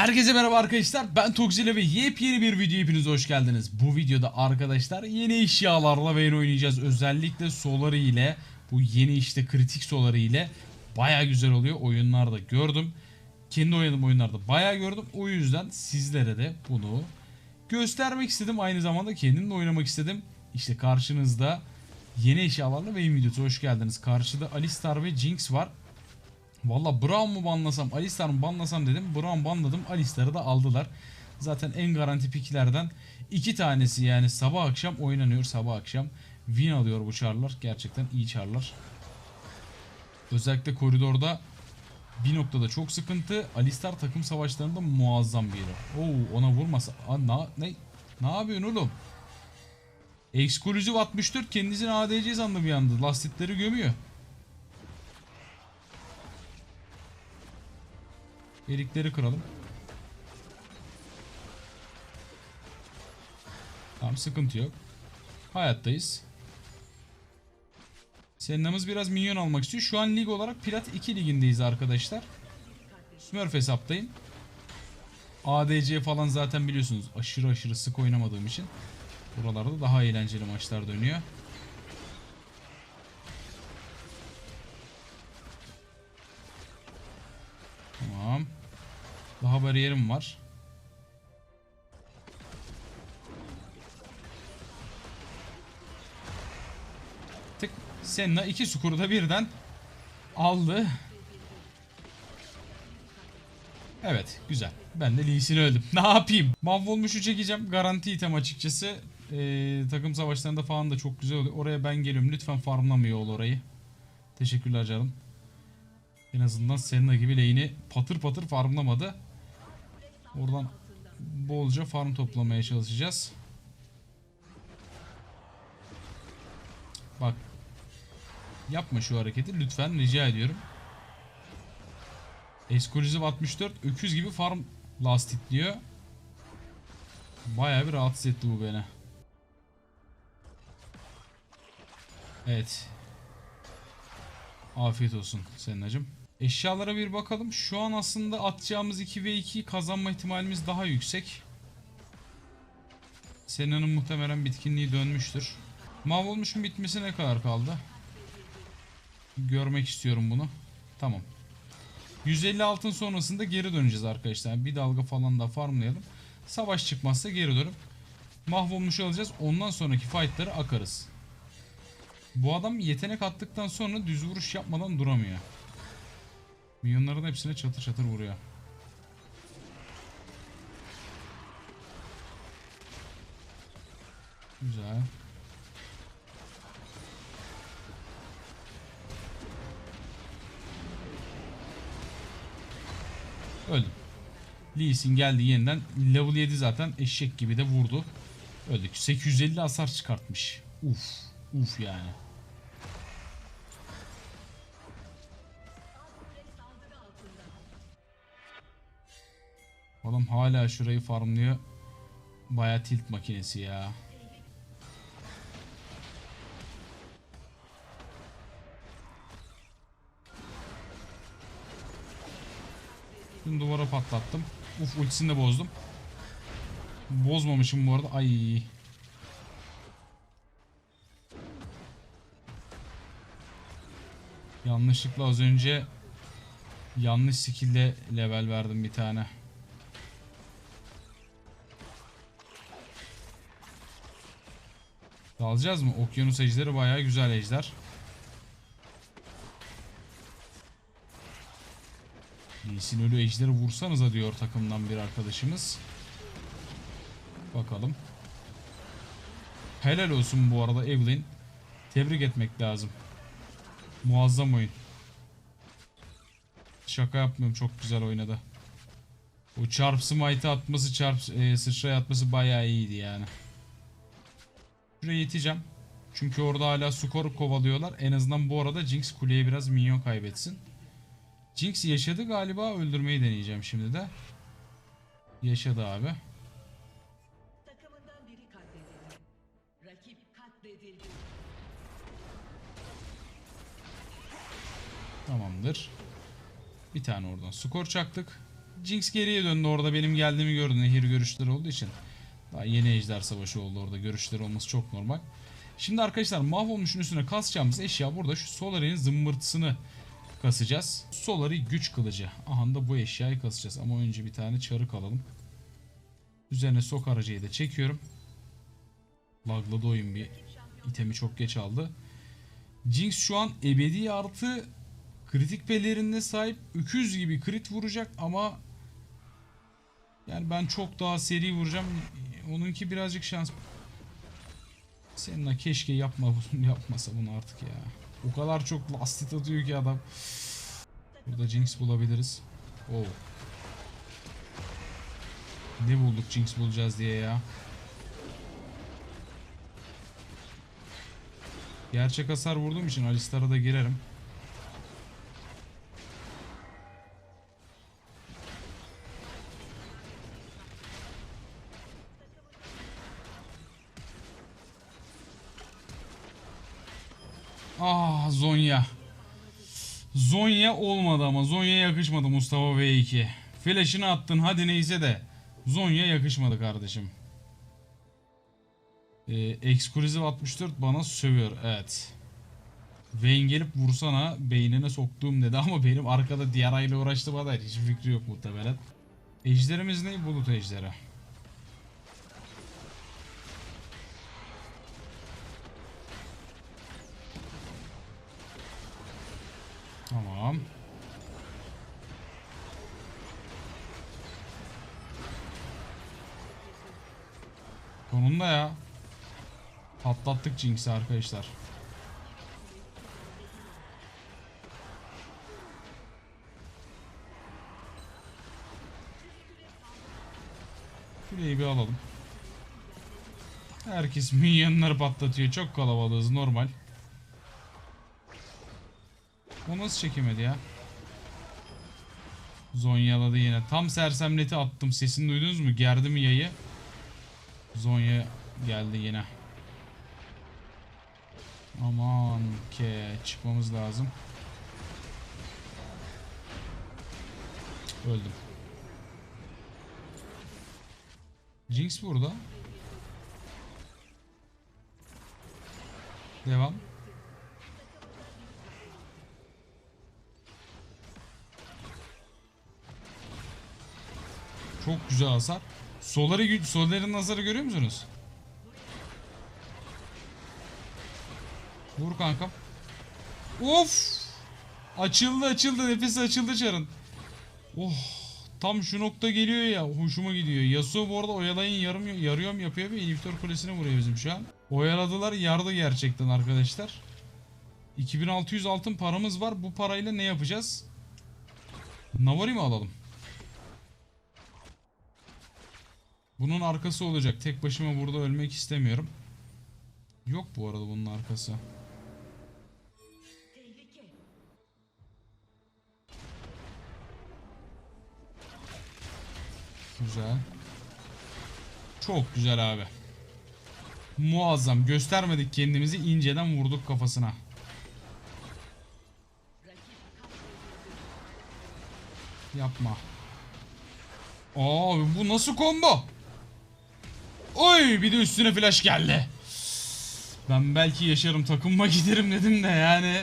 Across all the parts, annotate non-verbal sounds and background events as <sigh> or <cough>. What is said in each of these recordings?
Herkese merhaba arkadaşlar ben Tokzile ve yepyeni bir video hepiniz hoş geldiniz. Bu videoda arkadaşlar yeni eşyalarla Vayne oynayacağız. Özellikle Solari ile bu yeni işte kritik Solari ile baya güzel oluyor. Oyunlarda gördüm. Kendi oynadığım oyunlarda baya gördüm. O yüzden sizlere de bunu göstermek istedim. Aynı zamanda kendim de oynamak istedim. İşte karşınızda yeni eşyalarla Vayne videosu hoş geldiniz. Karşıda Alistar ve Jinx var. Valla Brown mu banlasam, Alistar mı banlasam dedim. Brown banladım, Alistar'ı da aldılar. Zaten en garanti piklerden iki tanesi yani sabah akşam oynanıyor. Sabah akşam win alıyor bu çarlar. Gerçekten iyi çarlar. Özellikle koridorda bir noktada çok sıkıntı. Alistar takım savaşlarında muazzam bir yeri. Oo ona vurmasa. Aa, na, ne, ne yapıyorsun oğlum? Exclusive 64 kendisini ADC sandı bir anda. Lastitleri gömüyor. Erikleri kıralım. Tamam sıkıntı yok. Hayattayız. Senna'mız biraz minyon almak istiyor. Şu an lig olarak Plat 2 ligindeyiz arkadaşlar. Smurf hesaptayım. ADC falan zaten biliyorsunuz aşırı aşırı sık oynamadığım için. Buralarda daha eğlenceli maçlar dönüyor. Daha bariyerim var. Tık. Senna iki skuru da birden aldı. Evet güzel. Ben de Lee Sin'i öldüm. <laughs> Ne yapayım? Mahvolmuşu çekeceğim. Garanti item açıkçası. Ee, takım savaşlarında falan da çok güzel oluyor. Oraya ben geliyorum. Lütfen farmlamıyor ol orayı. Teşekkürler canım. En azından Senna gibi lane'i patır patır farmlamadı. Oradan bolca farm toplamaya çalışacağız. Bak. Yapma şu hareketi lütfen rica ediyorum. Exclusive 64 öküz gibi farm lastikliyor. Bayağı bir rahatsız etti bu beni. Evet. Afiyet olsun senin acım. Eşyalara bir bakalım. Şu an aslında atacağımız 2 ve 2 kazanma ihtimalimiz daha yüksek. Sena'nın muhtemelen bitkinliği dönmüştür. Mahvolmuşun bitmesi ne kadar kaldı? Görmek istiyorum bunu. Tamam. 150 altın sonrasında geri döneceğiz arkadaşlar. Bir dalga falan da farmlayalım. Savaş çıkmazsa geri dönüp mahvolmuş alacağız. Ondan sonraki fightları akarız. Bu adam yetenek attıktan sonra düz vuruş yapmadan duramıyor. Milyonların hepsine çatır çatır vuruyor. Güzel. Öldüm. Lee Sin geldi yeniden. Level 7 zaten eşek gibi de vurdu. Öldük. 850 hasar çıkartmış. Uf. Uf yani. Adam hala şurayı farmlıyor. Baya tilt makinesi ya. Şimdi duvara patlattım. Uf ultisini de bozdum. Bozmamışım bu arada. Ay. Yanlışlıkla az önce yanlış skill'de level verdim bir tane. Dalacağız mı? Okyanus ejderi bayağı güzel ejder. Lee'sin ölü ejderi vursanıza diyor takımdan bir arkadaşımız. Bakalım. Helal olsun bu arada Evelyn. Tebrik etmek lazım. Muazzam oyun. Şaka yapmıyorum çok güzel oynadı. O çarp smite atması, çarp e, sıçraya atması bayağı iyiydi yani. Şuraya yeteceğim. Çünkü orada hala skor kovalıyorlar. En azından bu arada Jinx kuleye biraz minyon kaybetsin. Jinx yaşadı galiba. Öldürmeyi deneyeceğim şimdi de. Yaşadı abi. Tamamdır. Bir tane oradan skor çaktık. Jinx geriye döndü orada benim geldiğimi gördü. Nehir görüşleri olduğu için. Daha yeni ejder savaşı oldu orada. Görüşleri olması çok normal. Şimdi arkadaşlar mahvolmuşun üstüne kasacağımız eşya burada şu Solari'nin zımbırtısını kasacağız. Solari güç kılıcı. Aha da bu eşyayı kasacağız. Ama önce bir tane çarık alalım. Üzerine sok aracıyı da çekiyorum. Lagladı oyun bir itemi çok geç aldı. Jinx şu an ebedi artı kritik pelerinde sahip öküz gibi crit vuracak ama yani ben çok daha seri vuracağım. Onunki birazcık şans. Seninle keşke yapma <laughs> bunu yapmasa bunu artık ya. O kadar çok lastit atıyor ki adam. Burada Jinx bulabiliriz. Oo. Ne bulduk Jinx bulacağız diye ya. Gerçek hasar vurduğum için Alistar'a da girerim. Zonya olmadı ama Zonya yakışmadı Mustafa V2. Flash'ını attın hadi neyse de Zonya yakışmadı kardeşim. Ee, Exclusive 64 bana sövüyor evet. Vayne gelip vursana beynine soktuğum dedi ama benim arkada diğer aile uğraştı bana hiç fikri yok muhtemelen. Ejderimiz ne? Bulut ejderi. Sonunda ya. Patlattık Jinx'i arkadaşlar. Şurayı bir alalım. Herkes minyonları <laughs> patlatıyor. Çok kalabalığız normal. O nasıl çekemedi ya? Zonyaladı yine. Tam sersemleti attım. Sesini duydunuz mu? Gerdi mi yayı? Zonya geldi yine. Aman ke çıkmamız lazım. Öldüm. Jinx burada. Devam. Çok güzel hasar. Soları gü- Solar'ın hasarı görüyor musunuz? Vur kankam. Of! Açıldı açıldı nefesi açıldı çarın. Oh! Tam şu nokta geliyor ya hoşuma gidiyor. Yasuo bu arada oyalayın yarım yarıyorum yapıyor ve inhibitor kulesine vuruyor bizim şu an. Oyaladılar yardı gerçekten arkadaşlar. 2600 altın paramız var. Bu parayla ne yapacağız? Navari mi alalım? Bunun arkası olacak. Tek başıma burada ölmek istemiyorum. Yok bu arada bunun arkası. Güzel. Çok güzel abi. Muazzam. Göstermedik kendimizi. inceden vurduk kafasına. Yapma. Abi bu nasıl combo? Oy bir de üstüne flash geldi. Ben belki yaşarım takımma <laughs> giderim dedim de yani.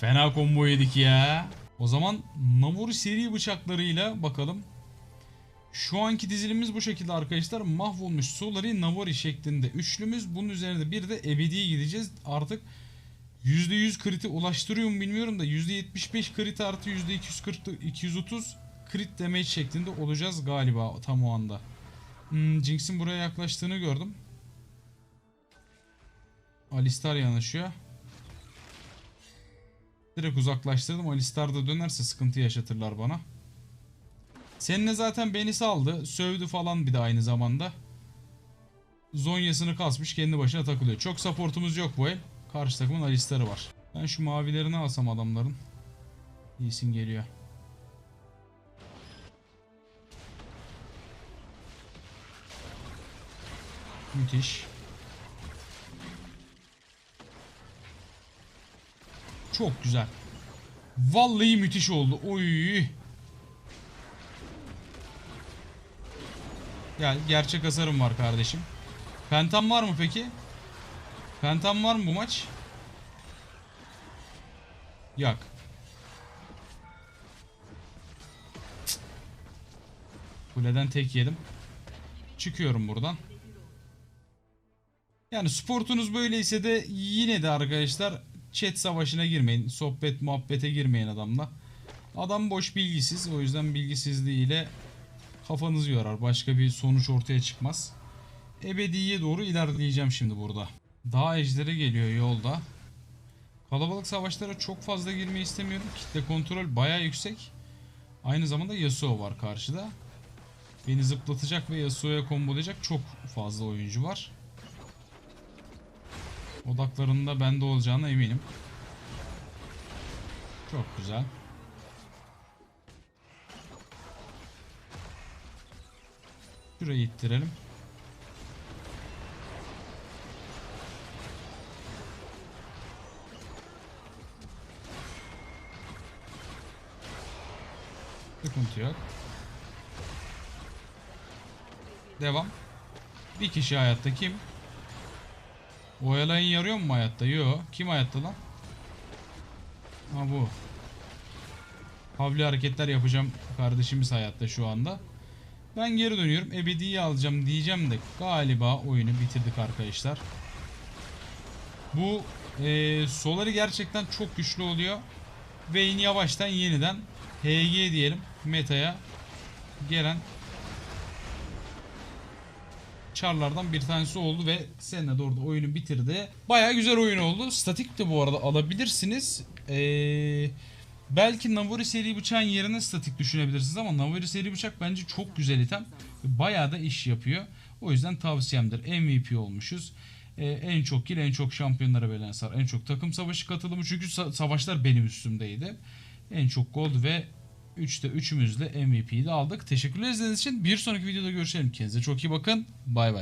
Fena combo yedik ya. O zaman Namori seri bıçaklarıyla bakalım. Şu anki dizilimiz bu şekilde arkadaşlar. Mahvolmuş Solari Navari şeklinde üçlümüz. Bunun üzerinde bir de ebedi gideceğiz. Artık %100 kriti ulaştırıyor mu bilmiyorum da %75 krit artı %240 230 crit damage şeklinde olacağız galiba tam o anda. Hmm, Jinx'in buraya yaklaştığını gördüm. Alistar yanaşıyor. Direkt uzaklaştırdım. Alistar da dönerse sıkıntı yaşatırlar bana. Seninle zaten beni saldı. Sövdü falan bir de aynı zamanda. Zonyasını kasmış kendi başına takılıyor. Çok supportumuz yok bu el. Karşı takımın Alistar'ı var. Ben şu mavilerini alsam adamların. İyisin geliyor. Müthiş. Çok güzel. Vallahi müthiş oldu. Oy. Gel gerçek hasarım var kardeşim. Pentam var mı peki? Pentam var mı bu maç? Yak. Kuleden tek yedim. Çıkıyorum buradan. Yani sportunuz böyleyse de yine de arkadaşlar chat savaşına girmeyin. Sohbet muhabbete girmeyin adamla. Adam boş bilgisiz. O yüzden bilgisizliğiyle kafanızı yorar. Başka bir sonuç ortaya çıkmaz. Ebediye doğru ilerleyeceğim şimdi burada. Dağ ejderi geliyor yolda. Kalabalık savaşlara çok fazla girmeyi istemiyorum. Kitle kontrol baya yüksek. Aynı zamanda Yasuo var karşıda. Beni zıplatacak ve Yasuo'ya kombolayacak çok fazla oyuncu var. Odaklarında bende olacağına eminim. Çok güzel. Şurayı ittirelim. Sıkıntı yok. Devam. Bir kişi hayatta kim? Oyalayın yarıyor mu hayatta? Yo. Kim hayatta lan? Ha bu. Havli hareketler yapacağım kardeşimiz hayatta şu anda. Ben geri dönüyorum. Ebedi'yi alacağım diyeceğim de galiba oyunu bitirdik arkadaşlar. Bu eee Solari gerçekten çok güçlü oluyor. Vayne yavaştan yeniden HG diyelim metaya gelen çarlardan bir tanesi oldu ve Senna da orada oyunu bitirdi. Baya güzel oyun oldu. Statik de bu arada alabilirsiniz. Ee, belki Navori seri bıçağın yerine statik düşünebilirsiniz ama Navori seri bıçak bence çok güzel item. Baya da iş yapıyor. O yüzden tavsiyemdir. MVP olmuşuz. Ee, en çok kill, en çok şampiyonlara verilen hasar, en çok takım savaşı katılımı çünkü sa- savaşlar benim üstümdeydi. En çok gold ve 3'te 3'ümüzle MVP'yi de aldık. Teşekkürler izlediğiniz için. Bir sonraki videoda görüşelim. Kendinize çok iyi bakın. Bay bay.